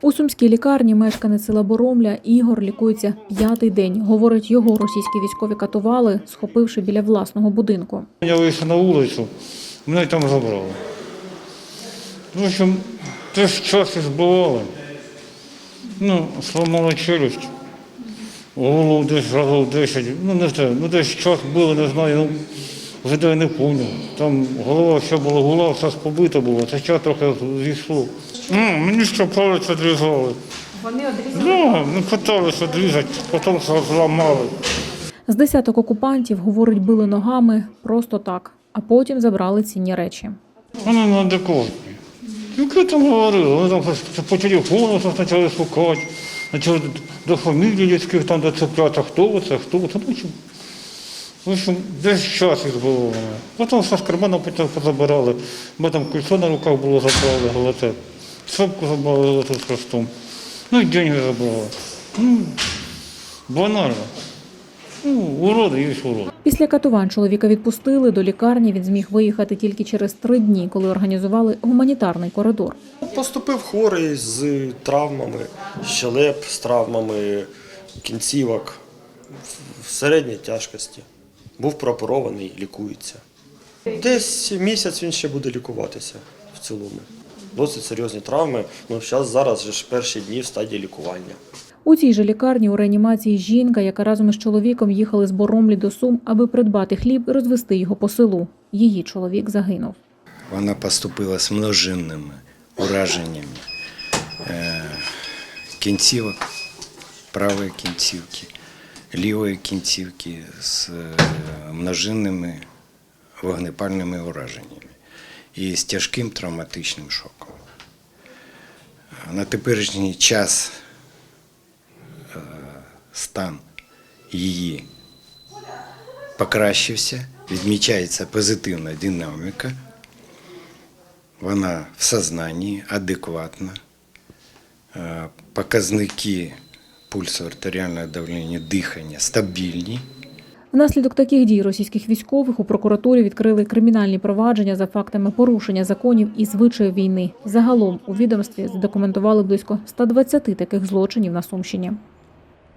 У сумській лікарні мешканець села Боромля Ігор лікується п'ятий день. Говорить, його російські військові катували, схопивши біля власного будинку. Я вийшов на вулицю, мене там забрали. В общем, теж час і збивали. Ну, сломала челюсть. Голову десь разів 10, ну не те, ну десь час били, не знаю, ну вже де не пам'ятаю. Там голова ще була гула, все побита була, це час трохи зійшло. Ну, мені що палець відрізали. Вони відрізали? Ну, питалися відрізати, потім зламали. З десяток окупантів, говорить, били ногами просто так, а потім забрали цінні речі. Вони неадекватні. Яке там говорили? Вони там по- телефону почали шукати, почали до фамілій людських там доцепляти, хто це, хто це. Ну? В общем, десь час їх було. Потім все з карманом потім позабирали. У мене там кольцо на руках було забрали, голоте. Шапку забрали з хрестом. Ну і деньги забрали. Ну, банально. Ну, уроди є уроди. Після катувань чоловіка відпустили до лікарні. Він зміг виїхати тільки через три дні, коли організували гуманітарний коридор. Поступив хворий з травмами, щелеп з травмами кінцівок в середній тяжкості. Був прооперований, лікується. Десь місяць він ще буде лікуватися в цілому. Досить серйозні травми. Ну, зараз, зараз ж перші дні в стадії лікування. У цій же лікарні у реанімації жінка, яка разом із чоловіком їхали з Боромлі до Сум, аби придбати хліб і розвести його по селу. Її чоловік загинув. Вона поступила з множинними ураженнями е, кінцівок, правої кінцівки, лівої кінцівки з е, множинними вогнепальними ураженнями і з тяжким травматичним шоком. На теперішній час е, стан її покращився, відмічається позитивна динаміка. Вона в сознанні, адекватна. Е, Показники пульсу артеріального давлення, дихання стабільні. Внаслідок таких дій російських військових у прокуратурі відкрили кримінальні провадження за фактами порушення законів і звичаїв війни. Загалом у відомстві задокументували близько 120 таких злочинів на Сумщині.